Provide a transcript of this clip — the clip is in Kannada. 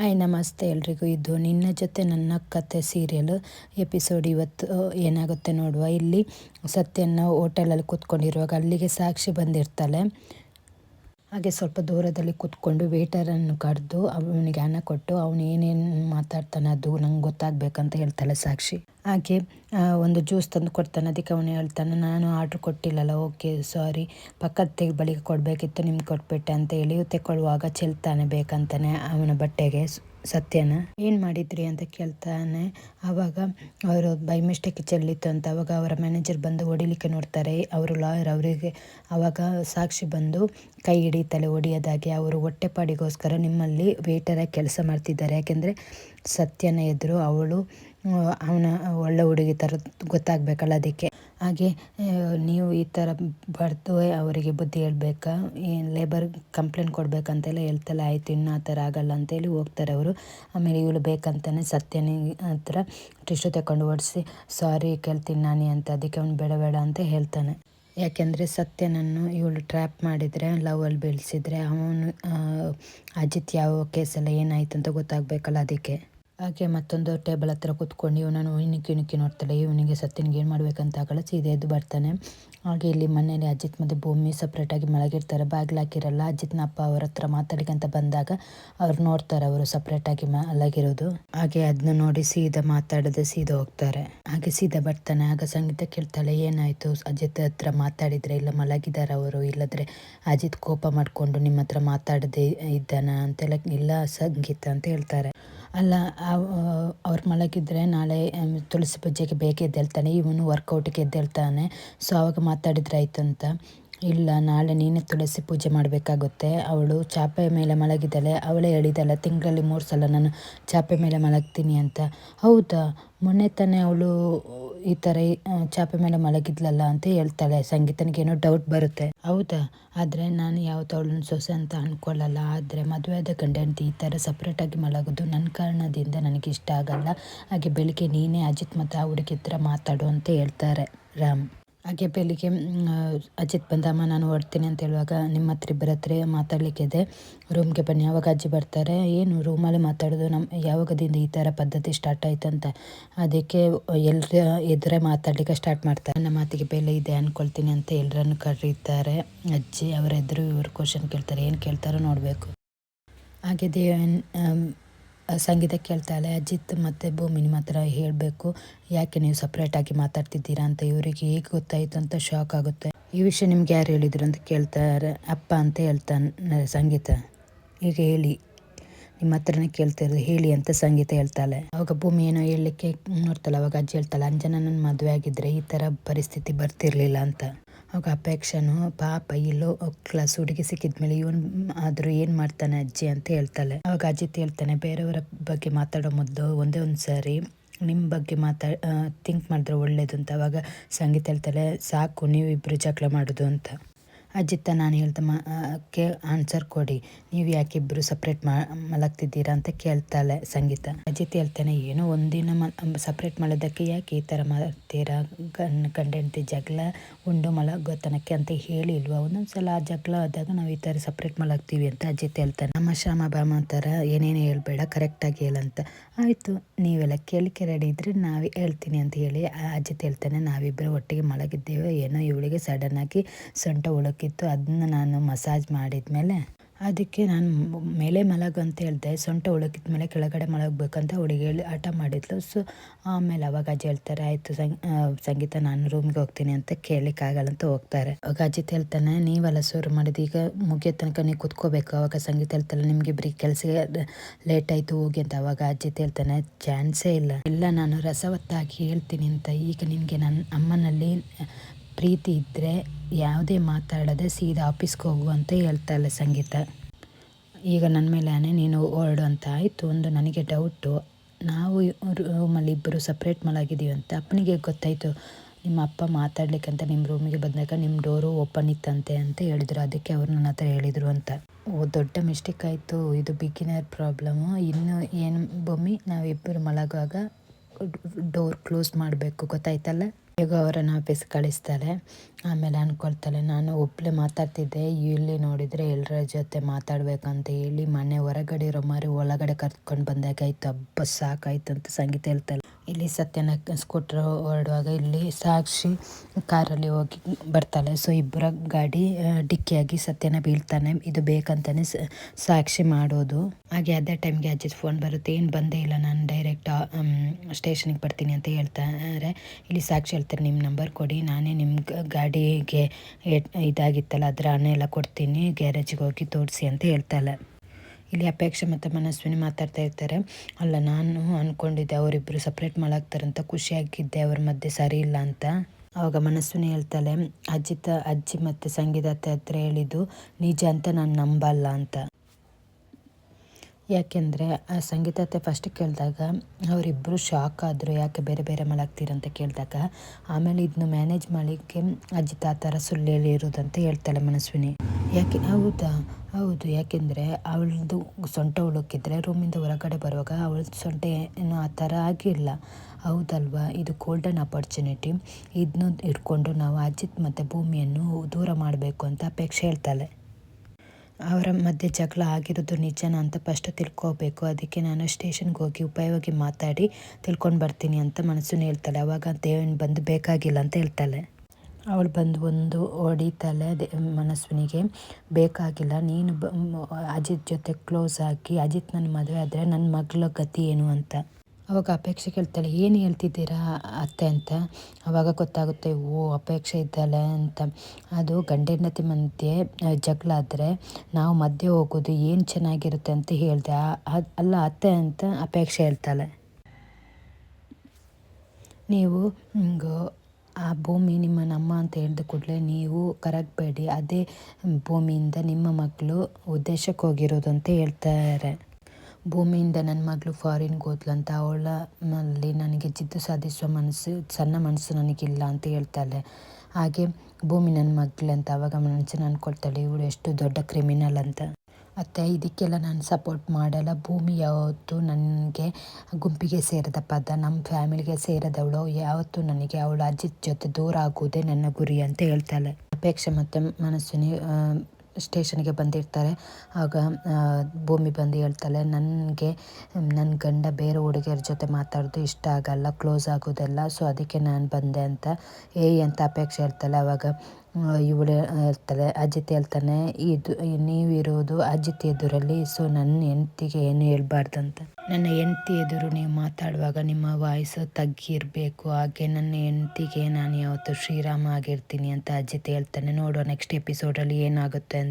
ಹಾಯ್, ನಮಸ್ತೆ ಎಲ್ರಿಗೂ. ಇದು ನಿನ್ನ ಜೊತೆ ನನ್ನ ಕತೆ ಸೀರಿಯಲ್ ಎಪಿಸೋಡ್ ಇವತ್ತು ಏನಾಗುತ್ತೆ ನೋಡುವ. ಇಲ್ಲಿ ಸತ್ಯನ ಹೋಟೆಲಲ್ಲಿ ಕೂತ್ಕೊಂಡಿರುವಾಗ ಅಲ್ಲಿಗೆ ಸಾಕ್ಷಿ ಬಂದಿರ್ತಾಳೆ. ಹಾಗೆ ಸ್ವಲ್ಪ ದೂರದಲ್ಲಿ ಕೂತ್ಕೊಂಡು ವೇಟರನ್ನು ಕರೆದು ಅವನಿಗೆ ಹಣ ಕೊಟ್ಟು ಅವನು ಏನೇನು ಮಾತಾಡ್ತಾನೆ ಅದು ನಂಗೆ ಗೊತ್ತಾಗಬೇಕಂತ ಹೇಳ್ತಾಳೆ ಸಾಕ್ಷಿ. ಹಾಗೆ ಒಂದು ಜ್ಯೂಸ್ ತಂದು ಕೊಡ್ತಾನೆ. ಅದಕ್ಕೆ ಅವನು ಹೇಳ್ತಾನೆ, ನಾನು ಆರ್ಡ್ರ್ ಕೊಟ್ಟಿಲ್ಲಲ್ಲ, ಓಕೆ, ಸಾರಿ. ಪಕ್ಕದ ಬಳಿಗೆ ಕೊಡಬೇಕಿತ್ತು, ನಿಮ್ಗೆ ಕೊಟ್ಬಿಟ್ಟೆ ಅಂತ ಹೇಳಿ ತೆಕ್ಕೊಳ್ಳುವಾಗ ಚೆಲ್ತಾನೆ ಬೇಕಂತಾನೆ ಅವನ ಬಟ್ಟೆಗೆ. ಸತ್ಯನ? ಏನು ಮಾಡಿದ್ರಿ ಅಂತ ಕೇಳ್ತಾನೆ. ಆವಾಗ ಅವರು ಬೈ ಮಿಸ್ಟೇಕ್ ಚೆಲ್ಲಿತ್ತು ಅಂತ ಅವಾಗ ಅವರ ಮ್ಯಾನೇಜರ್ ಬಂದು ಹೊಡಿಲಿಕ್ಕೆ ನೋಡ್ತಾರೆ. ಅವರು ಲಾಯರ್ ಅವರಿಗೆ ಆವಾಗ ಸಾಕ್ಷಿ ಬಂದು ಕೈ ಹಿಡಿತಲೆ ಹೊಡಿಯೋದಾಗಿ ಅವರು ಹೊಟ್ಟೆಪಾಡಿಗೋಸ್ಕರ ನಿಮ್ಮಲ್ಲಿ ವೇಟರಾಗಿ ಕೆಲಸ ಮಾಡ್ತಿದ್ದಾರೆ. ಯಾಕೆಂದರೆ ಸತ್ಯನ ಎದುರು ಅವಳು ಅವನ ಒಳ್ಳೆ ಹುಡುಗಿ ಥರ ಗೊತ್ತಾಗಬೇಕಲ್ಲ ಅದಕ್ಕೆ. ಹಾಗೆ ನೀವು ಈ ಥರ ಬರೆದು ಅವರಿಗೆ ಬುದ್ಧಿ ಹೇಳ್ಬೇಕಾ? ಏನು ಲೇಬರ್ ಕಂಪ್ಲೇಂಟ್ ಕೊಡಬೇಕಂತೆಲ್ಲ ಹೇಳ್ತಲ್ಲ, ಆಯಿತು, ಇನ್ನೂ ಆ ಥರ ಆಗಲ್ಲ ಅಂತೇಳಿ ಹೋಗ್ತಾರೆ ಅವರು. ಆಮೇಲೆ ಇವಳು ಬೇಕಂತಾನೆ ಸತ್ಯನಿ ಹತ್ರ ಟಿಶ್ಯೂ ತಗೊಂಡು ಓಡಿಸಿ, ಸಾರಿ, ಕೇಳ್ತೀನಿ ನಾನಿ ಅಂತ, ಅದಕ್ಕೆ ಅವ್ನು ಬೇಡ ಬೇಡ ಅಂತ ಹೇಳ್ತಾನೆ. ಯಾಕೆಂದರೆ ಸತ್ಯನನ್ನು ಇವಳು ಟ್ರ್ಯಾಪ್ ಮಾಡಿದರೆ ಲವಲ್ಲಿ ಬೆಳೆಸಿದ್ರೆ ಅವನು ಅಜಿತ್ ಯಾವ ಕೇಸಲ್ಲ ಏನಾಯಿತು ಅಂತ ಗೊತ್ತಾಗಬೇಕಲ್ಲ ಅದಕ್ಕೆ. ಹಾಗೆ ಮತ್ತೊಂದು ಟೇಬಲ್ ಹತ್ರ ಕೂತ್ಕೊಂಡು ಇವನನ್ನು ಇಣುಕಿ ಇಣುಕಿ ನೋಡ್ತಾಳೆ. ಇವನಿಗೆ ಸತ್ಯನಿಗೆ ಏನು ಮಾಡಬೇಕಂತ ಆಗಲ್ಲ ಸೀದೆ ಎದ್ದು ಬರ್ತಾನೆ. ಹಾಗೆ ಇಲ್ಲಿ ಮನೆಯಲ್ಲಿ ಅಜಿತ್ ಮತ್ತು ಭೂಮಿ ಸಪ್ರೇಟಾಗಿ ಮಲಗಿರ್ತಾರೆ. ಬಾಗಿಲು ಹಾಕಿರಲ್ಲ ಅಜಿತ್ನ ಅಪ್ಪ ಅವ್ರ ಹತ್ರ ಮಾತಾಡಿಕಂತ ಬಂದಾಗ ಅವ್ರು ನೋಡ್ತಾರೆ ಅವರು ಸಪ್ರೇಟಾಗಿ ಮಲಗಿರೋದು. ಹಾಗೆ ಅದನ್ನ ನೋಡಿ ಸೀದಾ ಮಾತಾಡದೆ ಸೀದಾ ಹೋಗ್ತಾರೆ. ಹಾಗೆ ಸೀದಾ ಬರ್ತಾನೆ. ಆಗ ಸಂಗೀತ ಕೇಳ್ತಾಳೆ, ಏನಾಯಿತು? ಅಜಿತ್ ಹತ್ರ ಮಾತಾಡಿದರೆ ಇಲ್ಲ ಮಲಗಿದ್ದಾರೆ ಅವರು? ಇಲ್ಲದ್ರೆ ಅಜಿತ್ ಕೋಪ ಮಾಡಿಕೊಂಡು ನಿಮ್ಮ ಹತ್ರ ಮಾತಾಡದೆ ಇದ್ದಾನ? ಅಂತೆಲ್ಲ, ಇಲ್ಲ ಸಂಗೀತ, ಅಂತ ಹೇಳ್ತಾರೆ. ಅಲ್ಲ ಅವ್ರು ಮಲಗಿದ್ರೆ ನಾಳೆ ತುಳಸಿ ಪೂಜೆಗೆ ಬೇಗ ಎದ್ದೇಳ್ತಾನೆ, ಇವನು ವರ್ಕೌಟಿಗೆ ಎದ್ದೇಳ್ತಾನೆ. ಸೊ ಆವಾಗ ಮಾತಾಡಿದ್ರೆ ಆಯ್ತಂತ. ಇಲ್ಲ, ನಾಳೆ ನೀನೇ ತುಳಸಿ ಪೂಜೆ ಮಾಡಬೇಕಾಗುತ್ತೆ. ಅವಳು ಚಾಪೆ ಮೇಲೆ ಮಲಗಿದ್ದಾಳೆ. ಅವಳೇ ಹೇಳಿದಲ್ಲ, ತಿಂಗಳಲ್ಲಿ ಮೂರು ಸಲ ನಾನು ಚಾಪೆ ಮೇಲೆ ಮಲಗ್ತೀನಿ ಅಂತ. ಹೌದಾ? ಮೊನ್ನೆ ತಾನೇ ಅವಳು ಈ ಥರ ಚಾಪೆ ಮೇಲೆ ಮಲಗಿದ್ಲಲ್ಲ ಅಂತ ಹೇಳ್ತಾಳೆ. ಸಂಗೀತನಿಗೇನೋ ಡೌಟ್ ಬರುತ್ತೆ. ಹೌದಾ? ಆದರೆ ನಾನು ಯಾವ ಅವಳನ್ನ ಸೊಸೆ ಅಂತ ಅಂದ್ಕೊಳ್ಳಲ್ಲ ಆದರೆ ಮದುವೆ ಆದ ಗಂಡ ಅಂತ ಈ ಥರ ಸಪ್ರೇಟಾಗಿ ಮಲಗೋದು ನನ್ನ ಕಾರಣದಿಂದ ನನಗೆ ಇಷ್ಟ ಆಗಲ್ಲ. ಹಾಗೆ ಬೆಳಿಗ್ಗೆ ನೀನೇ ಅಜಿತ್ ಮತ್ತು ಆ ಹುಡುಗಿ ಹತ್ರ ಮಾತಾಡು ಅಂತ ಹೇಳ್ತಾರೆ ರಾಮ್. ಹಾಗೆ ಬೆಳಿಗ್ಗೆ ಅಜಿತ್ ಬಂದಮ್ಮ ನಾನು ಹೊಡ್ತೀನಿ ಅಂತ ಹೇಳುವಾಗ ನಿಮ್ಮ ಹತ್ರ ಇಬ್ಬರ ಹತ್ರ ಮಾತಾಡಲಿಕ್ಕಿದೆ ರೂಮ್ಗೆ ಬನ್ನಿ. ಯಾವಾಗ ಅಜ್ಜಿ ಬರ್ತಾರೆ. ಏನು, ರೂಮಲ್ಲಿ ಮಾತಾಡೋದು ನಮ್ಮ ಯಾವಾಗದಿಂದ ಈ ಥರ ಪದ್ಧತಿ ಸ್ಟಾರ್ಟ್ ಆಯ್ತಂತ ಅದಕ್ಕೆ ಎಲ್ಲರ ಎದುರೆ ಮಾತಾಡಲಿಕ್ಕೆ ಸ್ಟಾರ್ಟ್ ಮಾಡ್ತಾರೆ. ನನ್ನ ಮಾತಿಗೆ ಬೆಲೆ ಇದೆ ಅಂದ್ಕೊಳ್ತೀನಿ ಅಂತ ಎಲ್ಲರನ್ನು ಕರೀತಾರೆ. ಅಜ್ಜಿ ಅವರ ಎದುರು ಇವರು ಕ್ವಶನ್ ಕೇಳ್ತಾರೆ. ಏನು ಕೇಳ್ತಾರೋ ನೋಡಬೇಕು. ಹಾಗೆ ದೇವನ್ ಸಂಗೀತ ಕೇಳ್ತಾಳೆ, ಅಜಿತ್ ಮತ್ತು ಭೂಮಿ ನಿಮ್ಮ ಹೇಳಬೇಕು. ಯಾಕೆ ನೀವು ಸಪ್ರೇಟಾಗಿ ಮಾತಾಡ್ತಿದ್ದೀರಾ? ಅಂತ ಇವರಿಗೆ ಹೇಗೆ ಗೊತ್ತಾಯಿತು ಅಂತ ಶಾಕ್ ಆಗುತ್ತೆ. ಈ ವಿಷಯ ನಿಮ್ಗೆ ಯಾರು ಹೇಳಿದ್ರು ಅಂತ ಕೇಳ್ತಾರೆ. ಅಪ್ಪ ಅಂತ ಹೇಳ್ತಾನೆ ಸಂಗೀತ. ಈಗ ಹೇಳಿ. ನಿಮ್ಮ ಹತ್ರನೇ ಕೇಳ್ತಿರೋದು ಹೇಳಿ ಅಂತ ಸಂಗೀತ ಹೇಳ್ತಾಳೆ. ಅವಾಗ ಭೂಮಿ ಏನೋ ಹೇಳಲಿಕ್ಕೆ ನೋಡ್ತಾಳೆ. ಅವಾಗ ಅಜ್ಜಿ ಹೇಳ್ತಾಳೆ ಅಂಜನ ಮದುವೆ ಆಗಿದ್ರೆ ಈ ಥರ ಪರಿಸ್ಥಿತಿ ಬರ್ತಿರ್ಲಿಲ್ಲ ಅಂತ. ಅವಾಗ ಅಪೇಕ್ಷನು ಪಾಪ ಇಲ್ಲೋ ಕ್ಲಾಸ್ ಹುಡುಗಿ ಸಿಕ್ಕಿದ್ಮೇಲೆ ಇವನ್ ಆದರೂ ಏನು ಮಾಡ್ತಾನೆ ಅಜ್ಜಿ ಅಂತ ಹೇಳ್ತಾಳೆ. ಅವಾಗ ಅಜ್ಜಿ ಹೇಳ್ತಾನೆ ಬೇರೆಯವರ ಬಗ್ಗೆ ಮಾತಾಡೋ ಮೊದಲು ಒಂದೇ ಒಂದು ಸಾರಿ ನಿಮ್ಮ ಬಗ್ಗೆ ಮಾತಾ ಥಿಂಕ್ ಮಾಡಿದ್ರೆ ಒಳ್ಳೇದು ಅಂತ. ಅವಾಗ ಸಂಗೀತ ಹೇಳ್ತಾಳೆ, ಸಾಕು ನೀವಿಬ್ಬರು ಜಗಳ ಮಾಡೋದು ಅಂತ. ಅಜಿತ್ತ ನಾನು ಹೇಳ್ದೆ ಕೇ ಆನ್ಸರ್ ಕೊಡಿ. ನೀವು ಯಾಕೆ ಇಬ್ಬರು ಸಪ್ರೇಟ್ ಮಾ, ಮಲಗ್ತಿದ್ದೀರಾ ಅಂತ ಕೇಳ್ತಾಳೆ ಸಂಗೀತ. ಅಜಿತ್ ಹೇಳ್ತಾನೆ, ಏನೋ ಒಂದಿನ ಮ ಸಪ್ರೇಟ್ ಮಾಡೋದಕ್ಕೆ ಯಾಕೆ ಈ ಥರ ಮಾಡ್ತೀರಾ? ಗಂಡ ಕಂಡೆಂತಿ ಜಗಳ, ಉಂಡು ಮಲಗೋತನಕ್ಕೆ ಅಂತ ಹೇಳಿಲ್ವಾ? ಒಂದೊಂದ್ಸಲ ಆ ಜಗಳ ಆದಾಗ ನಾವು ಈ ಥರ ಸಪ್ರೇಟ್ ಮಲಗ್ತೀವಿ ಅಂತ ಅಜಿತ್ ಹೇಳ್ತಾನೆ. ನಮ್ಮ ಶ್ಯಾಮ ಬಾಮ ಥರ ಏನೇನು ಹೇಳ್ಬೇಡ ಕರೆಕ್ಟಾಗಿ ಹೇಳಂತ ಆಯಿತು, ನೀವೆಲ್ಲ ಕೇಳಿಕೆ ರೆಡಿ ಇದ್ರೆ ನಾವೇ ಹೇಳ್ತೀನಿ ಅಂತ ಹೇಳಿ ಅಜಿತ್ ಹೇಳ್ತಾನೆ ನಾವಿಬ್ಬರು ಒಟ್ಟಿಗೆ ಮಲಗಿದ್ದೇವೆ, ಏನೋ ಇವಳಿಗೆ ಸಡನ್ನಾಗಿ ಸೊಂಟ ಉಳಕ್ ಬೇಕಿತ್ತು ಅದನ್ನ ನಾನು ಮಸಾಜ್ ಮಾಡಿದ್ಮೇಲೆ ಅದಕ್ಕೆ ನಾನು ಮೇಲೆ ಮಲಗು ಅಂತ ಹೇಳಿದೆ. ಸೊಂಟ ಉಳಕಿದ ಮೇಲೆ ಕೆಳಗಡೆ ಮಲಗಬೇಕಂತ ಹುಡುಗಿ ಹೇಳಿ ಹಠ ಮಾಡಿದ್ಲು. ಸೊ, ಆಮೇಲೆ ಅವಾಗ ಅಜ್ಜಿ ಹೇಳ್ತಾರೆ, ಆಯಿತು ಸಂಗೀತ ನಾನು ರೂಮ್ಗೆ ಹೋಗ್ತೀನಿ ಅಂತ ಕೇಳಲಿಕ್ಕಾಗಲ್ಲ ಅಂತ ಹೋಗ್ತಾರೆ. ಅವಾಗ ಅಜಿತ್ ಹೇಳ್ತಾನೆ, ನೀವೆಲ್ಲ ಶುರು ಮಾಡಿದ್ದು ಈಗ ಮುಗಿಯೋ ತನಕ ನೀವು ಕುತ್ಕೋಬೇಕು. ಅವಾಗ ಸಂಗೀತ ಹೇಳ್ತಾಳೆ ನಿಮಗೆ ಬರೀ ಕೆಲಸ ಲೇಟ್ ಆಯಿತು, ಹೋಗಿ ಅಂತ. ಅವಾಗ ಅಜಿತ್ ಹೇಳ್ತಾನೆ, ಚಾನ್ಸೇ ಇಲ್ಲ. ಇಲ್ಲ, ನಾನು ರಸವತ್ತಾಗಿ ಹೇಳ್ತೀನಿ ಅಂತ. ಈಗ ನಿಮಗೆ ನನ್ನ ಅಮ್ಮನಲ್ಲಿ ಪ್ರೀತಿ ಇದ್ದರೆ ಯಾವುದೇ ಮಾತಾಡದೆ ಸೀದಾ ಆಫೀಸ್ಗೆ ಹೋಗು ಅಂತ ಹೇಳ್ತಾಳೆ ಸಂಗೀತ. ಈಗ ನನ್ನ ಮೇಲೆ ಆನೆ, ನೀನು ಹೊರಡು ಅಂತ ಆಯಿತು. ಒಂದು ನನಗೆ ಡೌಟು ನಾವು ರೂಮಲ್ಲಿ ಇಬ್ಬರು ಸಪ್ರೇಟ್ ಮಾಡಾಗಿದ್ದೀವಿ ಅಂತ ಅಪ್ಪನಿಗೆ ಗೊತ್ತಾಯಿತು. ನಿಮ್ಮ ಅಪ್ಪ ಮಾತಾಡ್ಲಿಕ್ಕಂತ ನಿಮ್ಮ ರೂಮಿಗೆ ಬಂದಾಗ ನಿಮ್ಮ ಡೋರು ಓಪನ್ ಇತ್ತಂತೆ ಅಂತ ಹೇಳಿದರು. ಅದಕ್ಕೆ ಅವರು ನನ್ನ ಹತ್ರ ಹೇಳಿದರು ಅಂತ. ಓ, ದೊಡ್ಡ ಮಿಸ್ಟೇಕ್ ಆಯಿತು. ಇದು ಬಿಗಿನರ್ ಪ್ರಾಬ್ಲಮ್ಮು ಇನ್ನು ಏನು ಬೊಮ್ಮಿ ನಾವಿಬ್ಬರು ಮಲಗುವಾಗ ಡೋರ್ ಕ್ಲೋಸ್ ಮಾಡಬೇಕು. ಗೊತ್ತಾಯ್ತಲ್ಲ? ಈಗ ಅವರನ್ನು ಆಫೀಸ್ ಕಳಿಸ್ತಾಳೆ ಆಮೇಲೆ ಅಂದ್ಕೊಳ್ತಾಳೆ ನಾನು ಒಬ್ಬಳೇ ಮಾತಾಡ್ತಿದ್ದೆ, ಇಲ್ಲಿ ನೋಡಿದರೆ ಎಲ್ಲರ ಜೊತೆ ಮಾತಾಡಬೇಕಂತ ಹೇಳಿ ಮನೆ ಹೊರಗಡೆ ಇರೋ ಮಾರಿ ಒಳಗಡೆ ಕರ್ಕೊಂಡು ಬಂದಾಗ ಆಯ್ತು. ಹಬ್ಬ ಸಾಕಾಯ್ತು ಅಂತ ಸಂಗೀತ ಹೇಳ್ತಾಳೆ. ಇಲ್ಲಿ ಸತ್ಯನ ಸ್ಕೂಟ್ರ್ ಹೊರಡುವಾಗ ಇಲ್ಲಿ ಸಾಕ್ಷಿ ಕಾರಲ್ಲಿ ಹೋಗಿ ಬರ್ತಾಳೆ. ಸೊ ಇಬ್ಬರ ಗಾಡಿ ಡಿಕ್ಕಿಯಾಗಿ ಸತ್ಯನ ಬೀಳ್ತಾನೆ. ಇದು ಬೇಕಂತಾನೆ ಸಾಕ್ಷಿ ಮಾಡೋದು. ಹಾಗೆ ಅದೇ ಟೈಮ್ಗೆ ಅಜ್ಜಿತ್ ಫೋನ್ ಬರುತ್ತೆ. ಏನು ಬಂದೇ ಇಲ್ಲ, ನಾನು ಡೈರೆಕ್ಟ್ ಸ್ಟೇಷನಿಗೆ ಬರ್ತೀನಿ ಅಂತ ಹೇಳ್ತಾರೆ ಇಲ್ಲಿ ಸಾಕ್ಷಿ ಹೇಳ್ತಾರೆ ನಿಮ್ಮ ನಂಬರ್ ಕೊಡಿ. ನಾನೇ ನಿಮ್ಮ ಗಾಡಿಗೆ ಇದಾಗಿತ್ತಲ್ಲ, ಅದರ ಹಣ ಎಲ್ಲ ಕೊಡ್ತೀನಿ. ಗ್ಯಾರೇಜಿಗೆ ಹೋಗಿ ತೋರಿಸಿ ಅಂತ ಹೇಳ್ತಾಳೆ. ಇಲ್ಲಿ ಅಪೇಕ್ಷೆ ಮತ್ತು ಮನಸ್ವಿನಿ ಮಾತಾಡ್ತಾ ಇರ್ತಾರೆ. ಅಲ್ಲ, ನಾನು ಅಂದ್ಕೊಂಡಿದ್ದೆ ಅವರಿಬ್ಬರು ಸಪ್ರೇಟ್ ಮಾಡಾಕ್ತಾರಂತ ಖುಷಿಯಾಗಿದ್ದೆ ಅವ್ರ ಮಧ್ಯೆ ಸರಿ ಇಲ್ಲ ಅಂತ. ಅವಾಗ ಮನಸ್ವಿನಿ ಹೇಳ್ತಾಳೆ ಅಜ್ಜಿತ ಅಜ್ಜಿ ಮತ್ತು ಸಂಗೀತ ಹತ್ರ ಹೇಳಿದ್ದು ನಿಜ ಅಂತ ನಾನು ನಂಬಲ್ಲ ಅಂತ. ಯಾಕೆಂದರೆ, ಆ ಸಂಗೀತತೆ ಫಸ್ಟ್ ಕೇಳಿದಾಗ ಅವರಿಬ್ಬರು ಶಾಕ್ ಆದರು, ಯಾಕೆ ಬೇರೆ ಬೇರೆ ಅಂತ ಕೇಳಿದಾಗ, ಆಮೇಲೆ ಇದನ್ನು ಮ್ಯಾನೇಜ್ ಮಾಡಲಿಕ್ಕೆ ಅಜಿತ್ ಆ ಥರ ಸುಳ್ಳು ಹೇಳಿರೋದಂತ ಹೇಳ್ತಾಳೆ ಮನಸ್ವಿನಿ. ಯಾಕೆ, ಹೌದಾ? ಹೌದು, ಯಾಕೆಂದರೆ ಅವಳದು ಸೊಂಟ ಉಳುಕಿದ್ರೆ ರೂಮಿಂದ ಹೊರಗಡೆ ಬರುವಾಗ ಅವಳ ಸೊಂಟ ಏನು ಆ ಥರ ಆಗಿಲ್ಲ. ಹೌದಲ್ವಾ? ಇದು ಗೋಲ್ಡನ್ ಅಪರ್ಚುನಿಟಿ ಇದನ್ನು ಇಟ್ಕೊಂಡು ನಾವು ಅಜಿತ್ ಮತ್ತು ಭೂಮಿಯನ್ನು ದೂರ ಮಾಡಬೇಕು ಅಂತ ಅಪೇಕ್ಷೆ ಹೇಳ್ತಾಳೆ. ಅವರ ಮಧ್ಯೆ ಜಗಳ ಆಗಿರೋದು ನಿಜನ ಅಂತ ಫಸ್ಟ್ ತಿಳ್ಕೋಬೇಕು. ಅದಕ್ಕೆ ನಾನು ಸ್ಟೇಷನ್ಗೆ ಹೋಗಿ ಉಪಯೋಗಿ ಮಾತಾಡಿ ತಿಳ್ಕೊಂಡು ಬರ್ತೀನಿ ಅಂತ ಮನಸ್ಸನ್ನು ಹೇಳ್ತಾಳೆ. ಅವಾಗ ದೇವನ್ ಬಂದು ಬೇಕಾಗಿಲ್ಲ ಅಂತ ಹೇಳ್ತಾಳೆ. ಅವಳು ಬಂದು ಒಂದು ಹೊಡಿತಾಳೆ ಅದೇ ಮನಸ್ವಿನಿಗೆ. ಬೇಕಾಗಿಲ್ಲ, ನೀನು ಬ ಅಜಿತ್ ಜೊತೆ ಕ್ಲೋಸ್ ಆಗಿ, ಅಜಿತ್ ನನ್ನ ಮದುವೆ ಆದರೆ ನನ್ನ ಮಗಳ ಗತಿ ಏನು ಅಂತ. ಅವಾಗ ಅಪೇಕ್ಷೆ ಕೇಳ್ತಾಳೆ, ಏನು ಹೇಳ್ತಿದ್ದೀರಾ ಅತ್ತೆ ಅಂತ? ಅವಾಗ ಗೊತ್ತಾಗುತ್ತೆ, ಓ, ಅಪೇಕ್ಷೆ ಇದ್ದಾಳೆ ಅಂತ. ಅದು ಗಂಡ ಮಧ್ಯೆ ಜಗಳ ಆದರೆ ನಾವು ಮಧ್ಯೆ ಹೋಗೋದು ಏನು ಚೆನ್ನಾಗಿರುತ್ತೆ ಅಂತ ಹೇಳಿದೆ ಅಲ್ಲ ಅತ್ತೆ ಅಂತ ಅಪೇಕ್ಷೆ ಹೇಳ್ತಾಳೆ. ನೀವು ಆ ಭೂಮಿ ನಿಮ್ಮ ನಮ್ಮ ಅಂತ ಹೇಳಿದ ಕೂಡಲೇ ನೀವು ಕರಗಬೇಡಿ ಅದೇ ಭೂಮಿಯಿಂದ ನಿಮ್ಮ ಮಕ್ಕಳು ಉದ್ದೇಶಕ್ಕೆ ಹೋಗಿರೋದು ಅಂತ ಹೇಳ್ತಾರೆ. ಭೂಮಿಯಿಂದ ನನ್ನ ಮಗಳು ಫಾರಿನ್ಗೆ ಹೋದ್ಲಂತ ಅವಳಲ್ಲಿ ನನಗೆ ಜಿದ್ದು ಸಾಧಿಸುವ ಮನಸ್ಸು, ಸಣ್ಣ ಮನಸ್ಸು ನನಗಿಲ್ಲ ಅಂತ ಹೇಳ್ತಾಳೆ. ಹಾಗೆ ಭೂಮಿ ನನ್ನ ಮಗಳು ಅಂತ ಆವಾಗ ಅನ್ಕೊಳ್ತಾಳೆ, ಇವಳು ಎಷ್ಟು ದೊಡ್ಡ ಕ್ರಿಮಿನಲ್ ಅಂತ. ಮತ್ತು ಇದಕ್ಕೆಲ್ಲ ನಾನು ಸಪೋರ್ಟ್ ಮಾಡಲ್ಲ. ಭೂಮಿ ಯಾವತ್ತು ನನಗೆ ಗುಂಪಿಗೆ ಸೇರಿದ ಪದ ನಮ್ಮ ಫ್ಯಾಮಿಲಿಗೆ ಸೇರಿದವಳು. ಯಾವತ್ತು ನನಗೆ ಅವಳ ಅಜ್ಜಿ ಜೊತೆ ದೂರ ಆಗುವುದೇ ನನ್ನ ಗುರಿ ಅಂತ ಹೇಳ್ತಾಳೆ. ಅಪೇಕ್ಷೆ ಮತ್ತು ಮನಸ್ಸಿನ ಸ್ಟೇಷನ್ಗೆ ಬಂದಿರ್ತಾರೆ. ಆಗ ಭೂಮಿ ಬಂದು ಹೇಳ್ತಾಳೆ, ನನಗೆ ನನ್ನ ಗಂಡ ಬೇರೆ ಹುಡುಗಿಯರ ಜೊತೆ ಮಾತಾಡೋದು ಇಷ್ಟ ಆಗಲ್ಲ, ಕ್ಲೋಸ್ ಆಗೋದೆಲ್ಲ, ಸೊ ಅದಕ್ಕೆ ನಾನು ಬಂದೆ ಅಂತ, ಏಯ್ ಅಂತ ಅಪೇಕ್ಷೆ ಹೇಳ್ತಾಳೆ. ಆವಾಗ ಇವಳು ಹೇಳ್ತಾಳೆ, ಅಜಿತಿ ಹೇಳ್ತಾನೆ, ಇದು, ನೀವಿರೋದು ಅಜಿತ್ ಎದುರಲ್ಲಿ ಸೊ ನನ್ನ ಹೆಂಡ್ತಿಗೆ ಏನು ಹೇಳ್ಬಾರ್ದಂತ. ನನ್ನ ಹೆಂಡ್ತಿ ಎದುರು ನೀವು ಮಾತಾಡುವಾಗ ನಿಮ್ಮ ವಾಯ್ಸು ತಗ್ಗಿರಬೇಕು, ಹಾಗೆ ನನ್ನ ಹೆಂಡ್ತಿಗೆ ನಾನು ಯಾವತ್ತು ಶ್ರೀರಾಮ ಆಗಿರ್ತೀನಿ ಅಂತ ಅಜಿತಿ ಹೇಳ್ತಾನೆ. ನೋಡುವ ನೆಕ್ಸ್ಟ್ ಎಪಿಸೋಡಲ್ಲಿ ಏನಾಗುತ್ತೆ ಅಂತ.